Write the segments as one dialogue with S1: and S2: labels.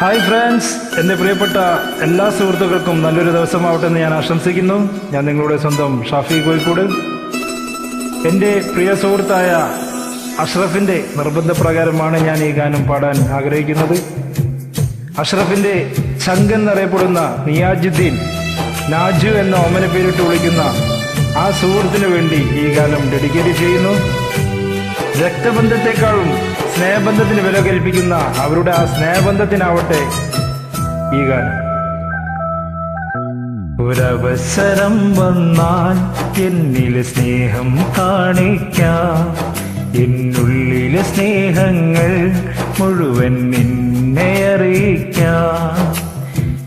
S1: Hi friends എന്റെ പ്രിയപ്പെട്ട എല്ലാ സുഹൃത്തുക്കൾക്കും നല്ലൊരു ദിവസമാവട്ടെ എന്ന് ഞാൻ ആശംസിക്കുന്നു. ഞാൻ നിങ്ങളുടെ സ്വന്തം ഷാഫി കോഴിക്കോട്. എന്റെ പ്രിയ സുഹൃത്തായ അഷ്റഫിന്റെ നിർബന്ധപ്രകാരമാണ് ഞാൻ ഈ ഗാനം പാടാൻ ആഗ്രഹിക്കുന്നത്. അഷ്റഫിന്റെ ചങ്ക് എന്നറിയപ്പെടുന്ന നിയാജുദ്ദീൻ നാജു എന്ന ഓമന പേരിട്ട് വിളിക്കുന്ന ആ സുഹൃത്തിന് വേണ്ടി ഈ ഗാനം ഡെഡിക്കേറ്റ് ചെയ്യുന്നു. രക്തബന്ധത്തെക്കാളും സ്നേഹബന്ധത്തിന് വില കൽപ്പിക്കുന്ന അവരുടെ ആ സ്നേഹബന്ധത്തിനാവട്ടെ ഈ ഗാനം. ഒരവസരം വന്നാൽ എന്നിൽ സ്നേഹം കാണിക്കാം. എന്നുള്ളിലെ സ്നേഹങ്ങൾ മുഴുവൻ നിന്നെ അറിയിക്കാം.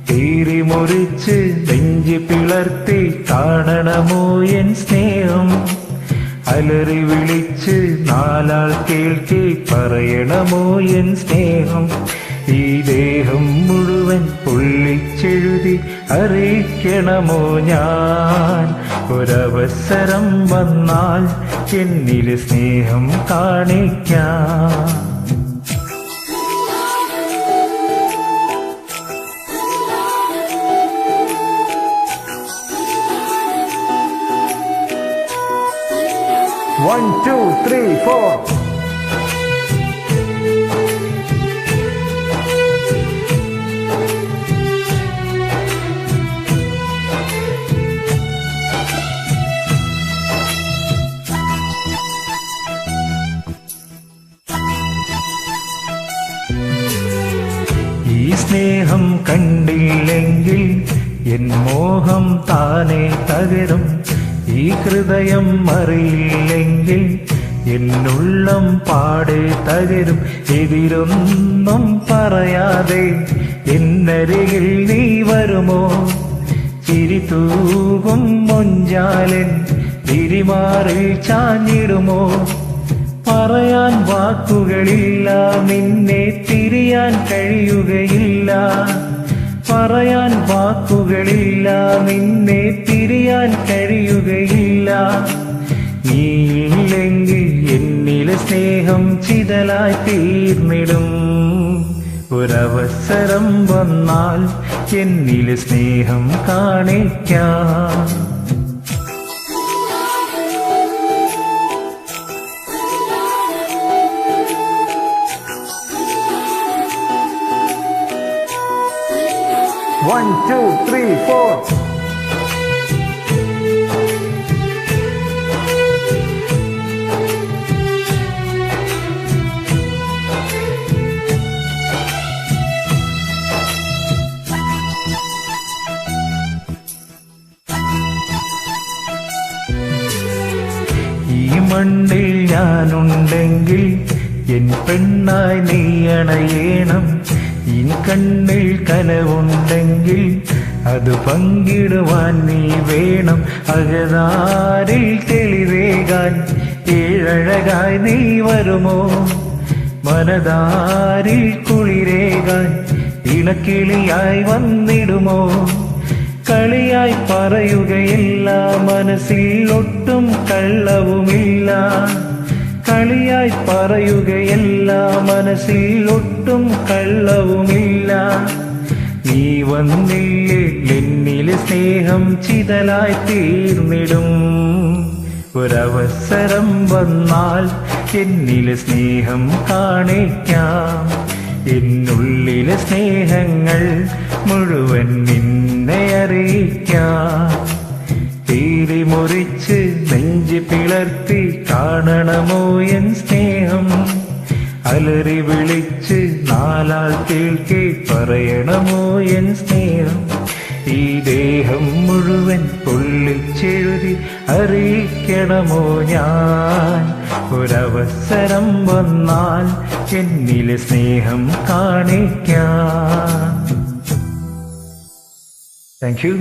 S1: തീരി മുറിച്ച് നെഞ്ചു പിളർത്തി കാണണമോ എൻ സ്നേഹം? അലറി വിളിച്ച് നാലാൾ കേൾക്കി പറയണമോ എൻ സ്നേഹം? ഈ ദേഹം മുഴുവൻ പൊള്ളിച്ചെഴുതി അറിയിക്കണമോ ഞാൻ? ഒരവസരം വന്നാൽ എന്നിലെ സ്നേഹം കാണിക്കാം. വൺ ടു ത്രീ ഫോർ ഈ സ്നേഹം കണ്ടില്ലെങ്കിൽ എൻ മോഹം താനെ തകരും. ഈ ഹൃദയം അറിയില്ലെങ്കിൽ എന്നുള്ളം പാടെ തകരും. എതിരൊന്നും പറയാതെ എന്നരികിൽ നീ വരുമോ? ചിരി തൂകും മൊഞ്ചാലൻ തിരിമാറിൽ ചാഞ്ഞിടുമോ? പറയാൻ വാക്കുകളില്ല നിന്നെ തിരിയാൻ കഴിയുകയില്ല. പറയാൻ വാക്കുകളില്ല നിന്നെ തിരിയാൻ കഴിയുകയില്ല. നീയില്ലെങ്കിൽ എന്നിലെ സ്നേഹം ചിതലായി തീർന്നിടും. ഒരവസരം വന്നാൽ എന്നിലെ സ്നേഹം കാണിക്കാം. One, two, three, ഫോർ ഈ മണ്ണിൽ ഞാനുണ്ടെങ്കിൽ എൻ പെണ്ണായി നീ അണയേണം. ഈ കണ്ണിൽ കനവുണ്ടെങ്കിൽ അത് പങ്കിടുവാൻ നീ വേണം. അകതാരിൽ തെളിവേകാൻ ഏഴഴകായി നീ വരുമോ? മനതാരിൽ കുളിരേകാൻ ഇണക്കിളിയായി വന്നിടുമോ? കളിയായി പറയുകയില്ല. മനസ്സിൽ ഒട്ടും കള്ളവുമില്ല. കളിയായി പറയുകയല്ല. മനസ്സിൽ ഒട്ടും കള്ളവുമില്ല. നീ വന്നില്ലേ എന്നിലെ സ്നേഹം ചിതലായി തീർന്നിടും. ഒരവസരം വന്നാൽ എന്നിലെ സ്നേഹം കാണിക്കാം. എന്നുള്ളിലെ സ്നേഹങ്ങൾ മുഴുവൻ നിന്നെ അറിയിക്കാം. തീരി മുറിച്ച് നെഞ്ച് പിളർത്തി കാണണമോ എൻ സ്നേഹം? അലറി വിളിച്ച് നാലാൾ കേൾക്കെ പറയണമോ എൻ സ്നേഹം? ഈ ദേഹം മുഴുവൻ പൊള്ളിച്ചെഴുതി അറിയിക്കണമോ ഞാൻ? ഒരവസരം വന്നാൽ എന്നിലെ സ്നേഹം കാണിക്കാം താങ്ക് യു